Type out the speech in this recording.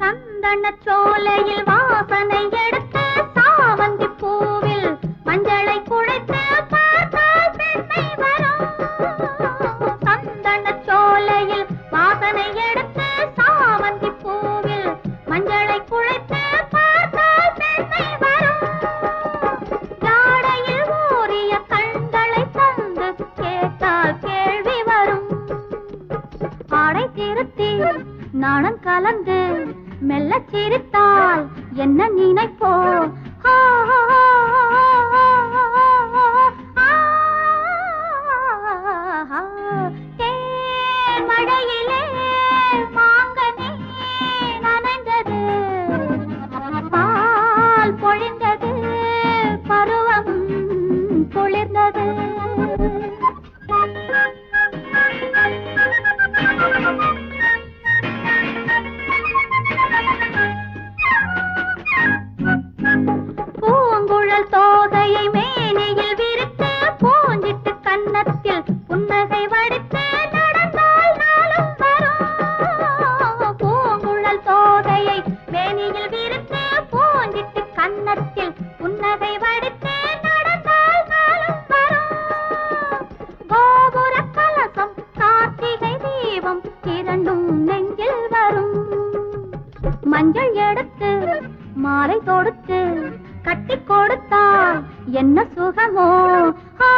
சந்தன சோலையில் வாசனை எடுத்து மனம் கலந்து மெல்ல சிரித்தால் என்ன நினைப்போ தெய்வம் இரண்டும் நெஞ்சில் வரும். மஞ்சள் எடுத்து மாலை தொடுத்து கட்டி கொடுத்தா என்ன சுகமோ? ஆ.